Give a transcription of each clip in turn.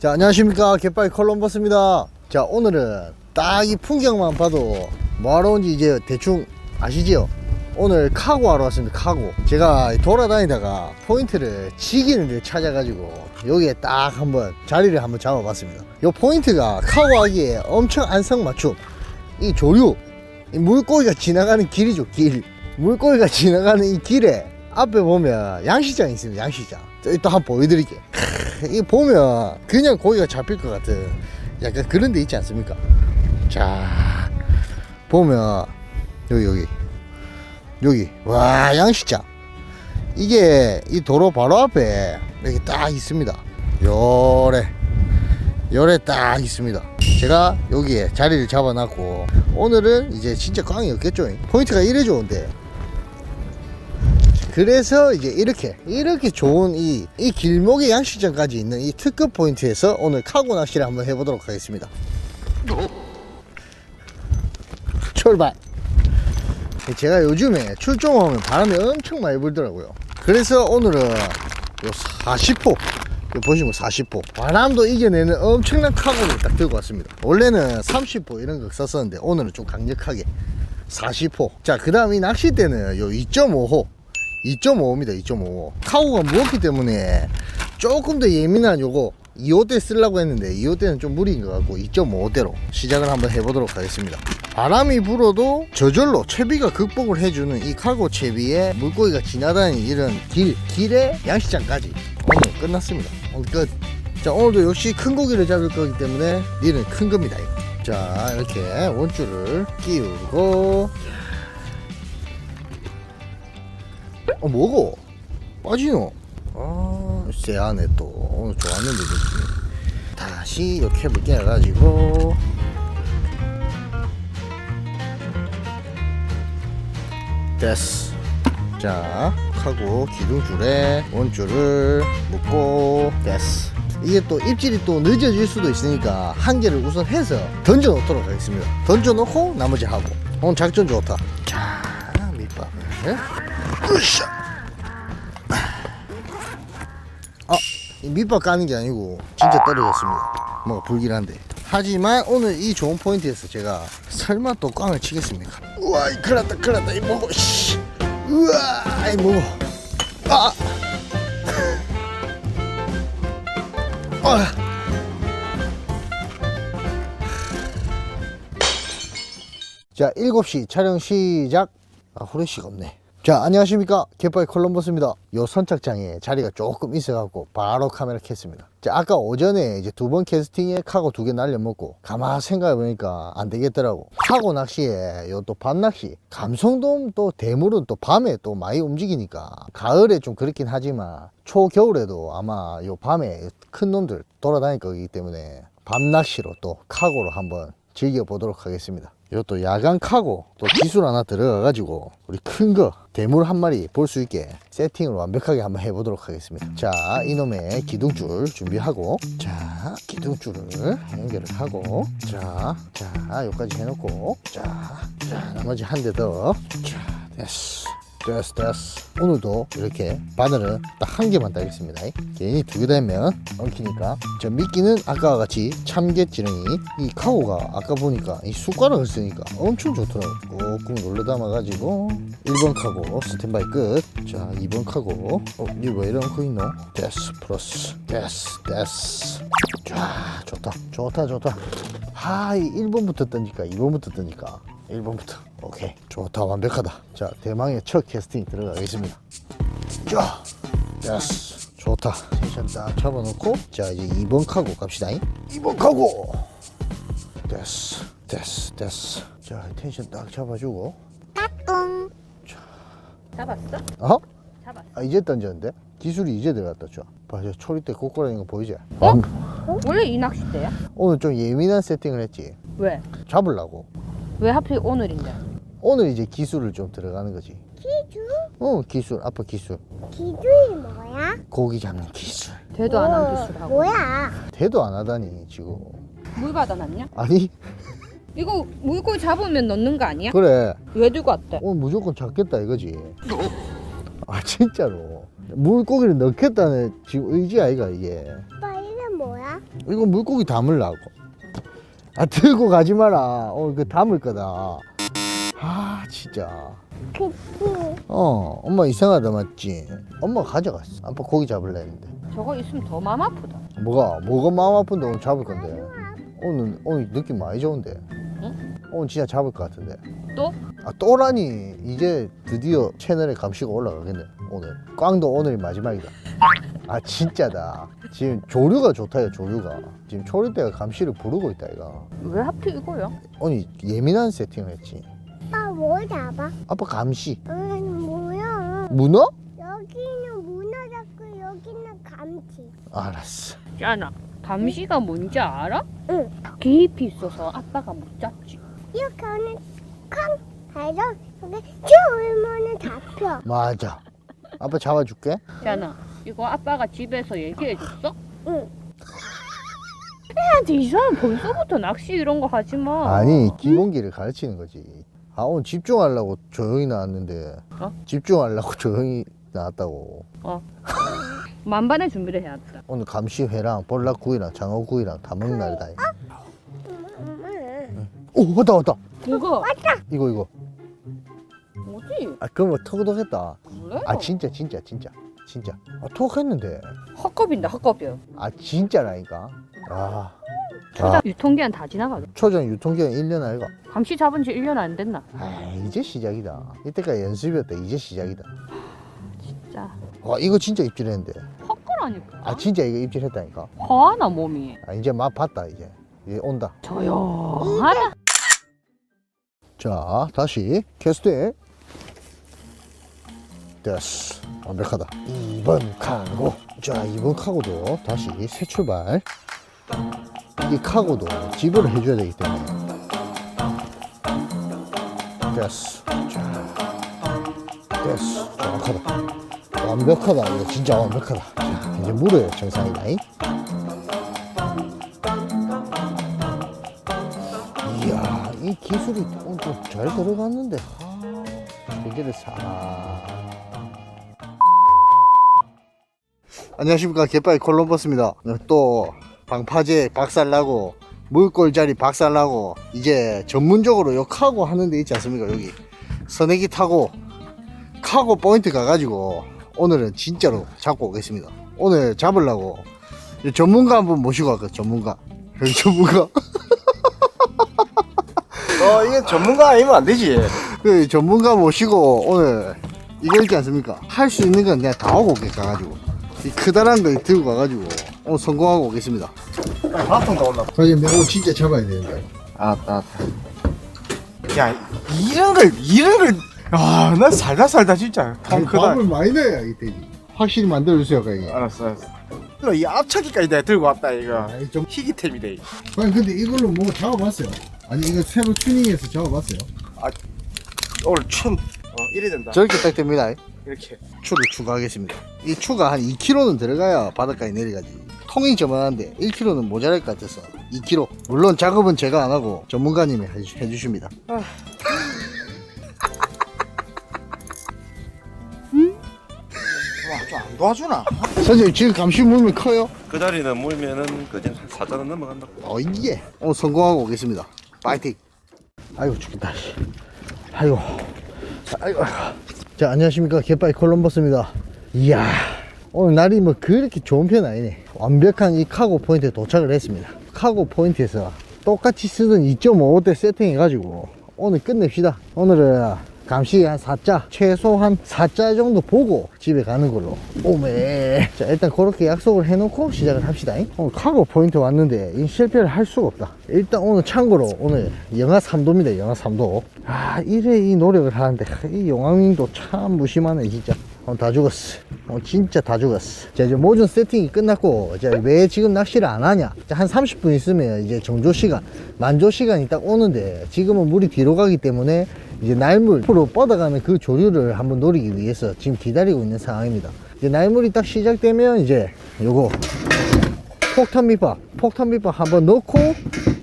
자 안녕하십니까. 갯바위 컬럼버스입니다. 자 오늘은 딱 이 풍경만 봐도 뭐하러 온지 이제 대충 아시지요? 오늘 카고 하러 왔습니다 카고. 제가 돌아다니다가 포인트를 지기는 데 찾아가지고 여기에 딱 한번 자리를 한번 잡아봤습니다. 요 포인트가 카고 하기에 엄청 안성맞춤. 이 조류 이 물고기가 지나가는 길이죠 길. 물고기가 지나가는 이 길에 앞에 보면 양식장이 있습니다 양식장. 저기 또 한번 보여드릴게요 이 보면 그냥 고기가 잡힐 것 같은 약간 그런 데 있지 않습니까? 자 보면 여기 여기. 여기. 와 양식장. 이게 이 도로 바로 앞에 여기 딱 있습니다. 요래. 요래 딱 있습니다. 제가 여기에 자리를 잡아놨고 오늘은 이제 진짜 꽝이 없겠죠? 포인트가 이래 좋은데 그래서 이제 이렇게 이렇게 좋은 이, 이 길목의 양식장까지 있는 이 특급 포인트에서 오늘 카고 낚시를 한번 해보도록 하겠습니다. 출발! 제가 요즘에 출종하면 바람이 엄청 많이 불더라고요. 그래서 오늘은 요 40호 요 보시면 40호. 바람도 이겨내는 엄청난 카고를 딱 들고 왔습니다. 원래는 30호 이런 거 썼었는데 오늘은 좀 강력하게 40호. 자 그 다음 이 낚싯대는 요 2.5호 2.5입니다 2.5 카고가 무겁기 때문에 조금 더 예민한 요거 2호대 쓰려고 했는데 2호대는 좀 무리인 것 같고 2.5대로 시작을 한번 해보도록 하겠습니다 바람이 불어도 저절로 채비가 극복을 해주는 이 카고 채비에 물고기가 지나다니는 이런 길 길의 양식장까지 오늘 끝났습니다 오늘 끝. 자 오늘도 역시 큰 고기를 잡을 거기 때문에 니는 큰 겁니다 이거. 자 이렇게 원줄을 끼우고 어 뭐고 빠지노. 아. 쎄하네 또. 오늘 좋았는데 느낌이 다시 이렇게 캡을 깨가지고. 됐어. 자 하고 기둥줄에 원줄을 묶고. 됐어. 이게 또 입질이 또 늦어질 수도 있으니까 한 개를 우선 해서 던져 놓도록 하겠습니다. 던져 놓고 나머지 하고. 오늘 작전 좋다. 자 밑밥을. 으쌰 밑밥 까는 게 아니고 진짜 떨어졌습니다. 뭔가 불길한데. 하지만 오늘 이 좋은 포인트에서 제가 설마 또 꽝을 치겠습니까? 우와, 이 큰일 났다, 큰일 났다, 이 뭐고, 씨. 우와, 이 뭐고. 아! 아! 자, 7시 촬영 시작. 아, 후레쉬가 없네. 자, 안녕하십니까. 갯바위 콜럼버스입니다. 요 선착장에 자리가 조금 있어갖고 바로 카메라 켰습니다. 자, 아까 오전에 이제 두 번 캐스팅에 카고 두 개 날려먹고 가만 생각해보니까 안 되겠더라고. 카고 낚시에 요 또 밤낚시. 감성돔 또 대물은 또 밤에 또 많이 움직이니까 가을에 좀 그렇긴 하지만 초겨울에도 아마 요 밤에 큰 놈들 돌아다닐 거기 때문에 밤낚시로 또 카고로 한번 즐겨보도록 하겠습니다. 이것도 야간 카고 또 기술 하나 들어가 가지고 우리 큰 거 대물 한 마리 볼 수 있게 세팅을 완벽하게 한번 해보도록 하겠습니다. 자 이놈의 기둥줄 준비하고 자 기둥줄을 연결을 하고 자, 자 여기까지 해놓고 자, 자 나머지 한 대 더. 자 됐어. 됐어 오늘도 이렇게 바늘은 딱한 개만 따겠습니다. 괜히 두 개 달면 엉키니까. 저 미끼는 아까와 같이 참깨지렁이. 이 카고가 아까 보니까 이 숟가락을 쓰니까 엄청 좋더라고 꾹꾹 눌러 담아 가지고 1번 카고 스탠바이 끝자 2번 카고. 어 이거 왜 이런 거 있노? 됐어 플러스. 됐어 자 좋다. 좋다 좋다. 하이 1번부터 던질까 2번부터 던질까 1번부터. 오케이. 좋다 완벽하다. 자 대망의 첫 캐스팅 들어가겠습니다. 자 됐어 좋다. 텐션 딱 잡아놓고 자 이제 2번 카고 갑시다. 2번 카고! 됐어. 됐어. 됐어. 자 텐션 딱 잡아주고. 잡았어? 어? 잡았어. 아 이제 던졌는데? 기술이 이제 들어갔다 죠 봐저 초리대 꼬꼬라는 거 보이지? 어? 원래 이 낚싯대야? 오늘 좀 예민한 세팅을 했지. 왜? 잡으려고 왜 하필 오늘인데? 오늘 이제 기술을 좀 들어가는 거지 기주? 어 기술 아빠 기술 기주이 뭐야? 고기 잡는 기술 되도 안한 어, 기술하고. 뭐야? 대도 안 하다니 지금 물 받아놨냐? 아니 이거 물고기 잡으면 넣는 거 아니야? 그래 왜 들고 왔대? 오늘 무조건 잡겠다 이거지 아 진짜로 물고기를 넣겠다는 지금 의지 아이가 이게 아빠 이름 뭐야? 이거 물고기 담으려고. 아 들고 가지 마라. 어, 그 담을 거다. 아 진짜. 어, 엄마 이상하다 맞지? 엄마 가져갔어. 아빠 고기 잡을래 했는데. 저거 있으면 더 마음 아프다. 뭐가 뭐가 마음 아픈데 오늘 잡을 건데. 오늘 오늘 느낌 많이 좋은데. 응? 오늘 진짜 잡을 것 같은데. 또? 아 또라니 이제 드디어 채널에 감시가 올라가겠네 오늘. 꽝도 오늘이 마지막이다. 아 진짜다. 지금 조류가 좋다요 조류가. 지금 초리대가 감시를 부르고 있다 이거. 왜 하필 이거요? 오늘 예민한 세팅을 했지. 아빠 뭐 잡아? 아빠 감시. 응 뭐야? 문어? 여기는 문어 잡고 여기는 감치. 알았어. 잖아. 감시가 뭔지 알아? 응. 깊이 있어서 아빠가 못 잡지. 이렇게 하면 康해서 여기 쭈으면 잡혀. 맞아. 아빠 잡아줄게. 잖아. 이거 아빠가 집에서 얘기해줬어? 응. 해야지 이 사람 벌써부터 낚시 이런 거 하지 마. 아니 기본기를 가르치는 거지. 아 오늘 집중하려고 조용히 나왔는데 어? 집중하려고 조용히 나왔다고. 만반의 준비를 해야겠다. 오늘 감시회랑 볼락구이랑 장어구이랑 다 먹는 날이다. 오 왔다 왔다. 그거 이거 이거. 뭐지? 아 그러면 턱덕했다. 그래? 아 진짜 진짜 진짜 진짜. 아 턱했는데. 헛겁인데 헛겁이요. 아 진짜라니까. 아. 초장 유통기한 다 지나가죠. 초전 유통기한 1년 아이가. 감시 잡은 지 1년 안 됐나? 아 이제 시작이다. 이때까지 연습이었다. 이제 시작이다. 진짜 와 이거 진짜 입질했는데. 헛거라니까. 아 진짜 이거 입질했다니까. 허하나 몸이. 아 이제 맛 봤다 이제. 이제 온다. 조용하다. 자 다시 캐스팅. 됐어. 완벽하다. 2번 카고. 자 2번 카고도 다시 새 출발. 이 카고도 지불을 해줘야 되기 때문에. 됐어. 자 됐어. 정확하다. 완벽하다. 이거 진짜 완벽하다. 자 이제 물어요 정상이다. 잉? 이야 이 기술이 좀잘 들어갔는데 아, 되게를 사 안녕하십니까. 개빠이 콜럼버스입니다. 또 방파제 박살나고 물골자리 박살나고 이제 전문적으로 요 카고 하는 데 있지 않습니까 여기? 선내기 타고 카고 포인트 가가지고 오늘은 진짜로 잡고 오겠습니다. 오늘 잡으려고 전문가 한분 모시고 왔거든 전문가. 여기 전문가. 어 이게 전문가 아니면 안 되지. 그 전문가 모시고 오늘 이거 있지 않습니까? 할 수 있는 건 내가 다 하고 오게 가가지고 이 크다란 거 들고 가가지고 오늘 성공하고 오겠습니다. 밥통도 올라. 선생님 내가 오늘 진짜 잡아야 되는데. 아따. 야 이런 걸 이런 걸. 아나 살다 살다 진짜 통 크다. 많이 넣어야 이때지. 확실히 만들어주세요, 가이. 알았어 알았어. 이거 이 앞차기까지 내가 들고 왔다 이거. 아니 좀. 희귀템이다 이거. 아니 근데 이걸로 뭐 잡아봤어요? 아니 이거 새로 튜닝해서 잡아봤어요? 오늘 춤. 어 이래 된다. 저렇게 딱 됩니다. 이렇게. 추를 추가하겠습니다. 이 추가 한 2kg는 들어가야 바닷가에 내려가지. 통이 저만한데 1kg는 모자랄 것 같아서 2kg. 물론 작업은 제가 안 하고 전문가님이 해주- 해주십니다. 와좀안 도와주나? 선생님 지금 감시 물면 커요? 그 자리는 물면은 그냥 사자는 넘어간다. 어, 예. 오늘 성공하고 오겠습니다. 파이팅. 아이고, 죽겠다. 씨. 아이고. 아이고. 자, 안녕하십니까. 개빠이 콜럼버스입니다. 이야. 오늘 날이 뭐 그렇게 좋은 편 아니네. 완벽한 이 카고 포인트에 도착을 했습니다. 카고 포인트에서 똑같이 쓰던 2.5대 세팅해 가지고 오늘 끝냅시다. 오늘은 감시 한 4자, 최소 한 4자 정도 보고 집에 가는 걸로. 오메. 자, 일단 그렇게 약속을 해놓고 시작을 합시다. 오늘 카고 포인트 왔는데 이 실패를 할 수가 없다. 일단 오늘 참고로 오늘 영하 3도입니다. 영하 3도. 아, 이래 이 노력을 하는데 이 용왕님도 참 무심하네, 진짜. 어, 다 죽었어. 어, 진짜 다 죽었어. 자, 이제 모든 세팅이 끝났고, 자, 왜 지금 낚시를 안 하냐? 자, 한 30분 있으면 이제 정조 시간, 만조 시간이 딱 오는데, 지금은 물이 뒤로 가기 때문에 이제 날물 앞으로 뻗어가는 그 조류를 한번 노리기 위해서 지금 기다리고 있는 상황입니다. 이제 날물이 딱 시작되면 이제 요거 폭탄 밑밥, 폭탄 밑밥 한번 넣고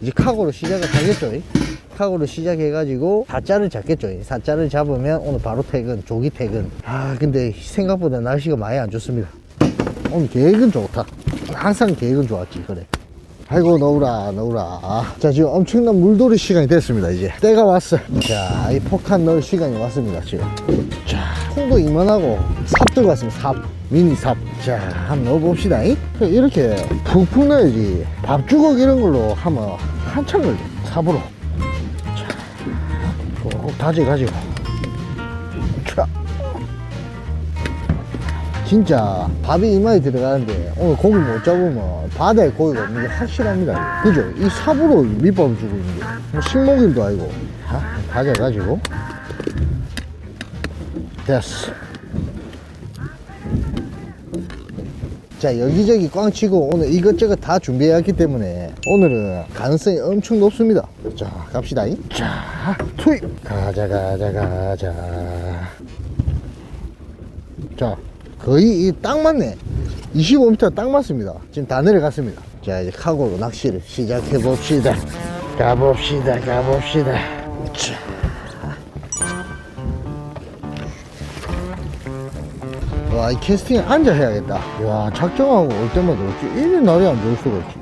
이제 카고로 시작을 하겠죠. 카고로 시작해가지고 사자를 잡겠죠. 사자를 잡으면 오늘 바로 퇴근, 조기 퇴근. 아 근데 생각보다 날씨가 많이 안 좋습니다. 오늘 계획은 좋다. 항상 계획은 좋았지 그래 아이고 너우라 너우라 자 지금 엄청난 물돌이 시간이 됐습니다 이제 때가 왔어 자이 폭탄 넣을 시간이 왔습니다 지금 자 통도 이만하고 삽 들고 왔습니다 삽 미니 삽자 한번 넣어봅시다 잉? 이렇게 푹푹 넣어야지 밥주걱 이런 걸로 하면 한참 걸려 삽으로 다져 가지고 자 진짜 밥이 이마에 들어가는데 오늘 고기 못 잡으면 바다에 고기가 없는 게 확실합니다. 그죠? 이 삽으로 밑밥을 주고 있는 게. 뭐 식목일도 아니고. 자, 다져가지고. 됐어. 자, 여기저기 꽝 치고 오늘 이것저것 다 준비해왔기 때문에 오늘은 가능성이 엄청 높습니다. 자, 갑시다. 자, 투입! 가자, 가자, 가자. 자 거의 이 딱 맞네 25m 딱 맞습니다 지금 다 내려갔습니다 자 이제 카고로 낚시를 시작해 봅시다 가봅시다 가봅시다 자. 와, 이 캐스팅 앉아 해야겠다. 와, 작정하고 올 때마다 어찌 이리 날이 안 좋을 수가 있지.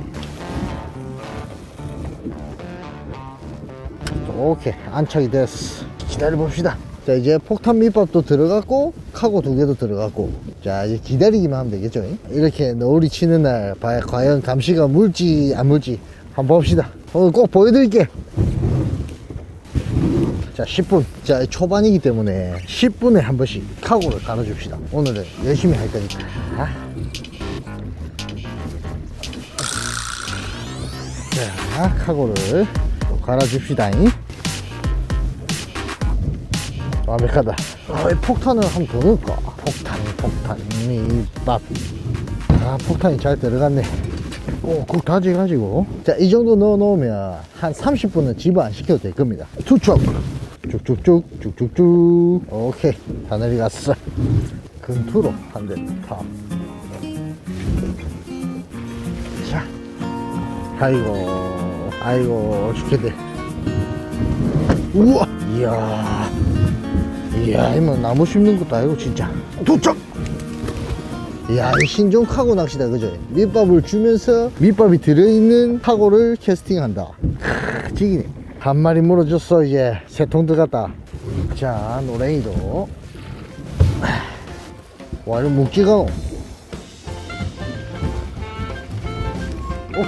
오케이, 안착이 됐어. 기다려 봅시다. 자, 이제 폭탄 밑밥도 들어갔고, 카고 두 개도 들어갔고. 자, 이제 기다리기만 하면 되겠죠. 이렇게 너울이 치는 날, 봐- 과연 감시가 물지, 안 물지. 한번 봅시다. 오늘 꼭 보여드릴게. 자, 10분. 자, 초반이기 때문에 10분에 한 번씩 카고를 갈아줍시다. 오늘은 열심히 할 거니까. 자, 카고를 갈아줍시다. 완벽하다. 아, 이 폭탄을 한 번 더 넣을까? 폭탄, 폭탄, 밑밥. 아, 폭탄이 잘 들어갔네. 오, 국 다져가지고. 자, 이 정도 넣어 놓으면 한 30분은 집어 안 시켜도 될 겁니다. 투척. 쭉쭉쭉, 쭉쭉쭉. 오케이. 다 내려갔어. 근투로 한대 탑. 자. 아이고, 아이고, 죽겠네. 우와! 이야. 이야, 이뭐 나무 심는 것도 아니고, 진짜. 도착! 이야, 이 신종 카고 낚시다, 그죠? 밑밥을 주면서 밑밥이 들어있는 카고를 캐스팅한다. 크, 지기네. 한 마리 물어줬어, 이제. 세 통 들어갔다. 자, 노랭이도. 와, 이거 묵지가. 어,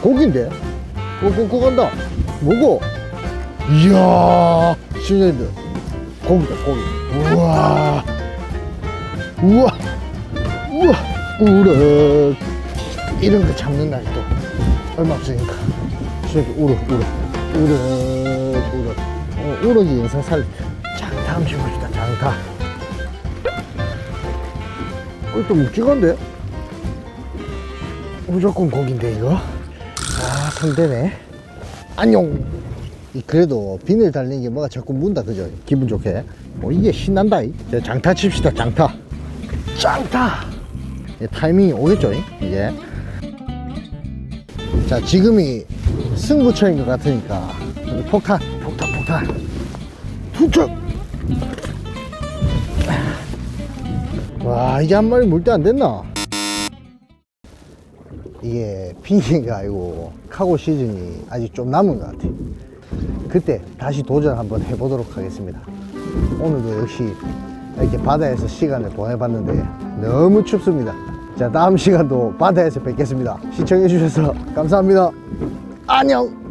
고기인데? 어, 고, 고 간다. 뭐고? 이야, 신녀님들. 고기다, 고기. 우와. 우와. 우와. 우럭. 이런 거 잡는 날이 또 얼마 없으니까. 저기 우럭, 우럭. 우럭, 우럭. 어, 우럭이 영상 살 장타 한번 봅시다, 장타. 어, 또 묵직한데? 무조건 고기인데, 이거? 아, 상대네. 안녕. 이 그래도 비늘 달린 게 뭐가 자꾸 문다 그죠? 기분 좋게. 뭐 이게 신난다. 이. 자, 장타 칩시다. 장타. 장타. 이 타이밍이 오겠죠? 이? 이제. 자, 지금이 승부처인 것 같으니까 폭탄, 폭탄, 폭탄. 투척. 와, 이제 한 마리 물 때 안 됐나? 이게 핑계가 아니고 카고 시즌이 아직 좀 남은 것 같아. 그때 다시 도전 한번 해보도록 하겠습니다. 오늘도 역시 이렇게 바다에서 시간을 보내봤는데 너무 춥습니다. 자, 다음 시간도 바다에서 뵙겠습니다. 시청해주셔서 감사합니다. 안녕!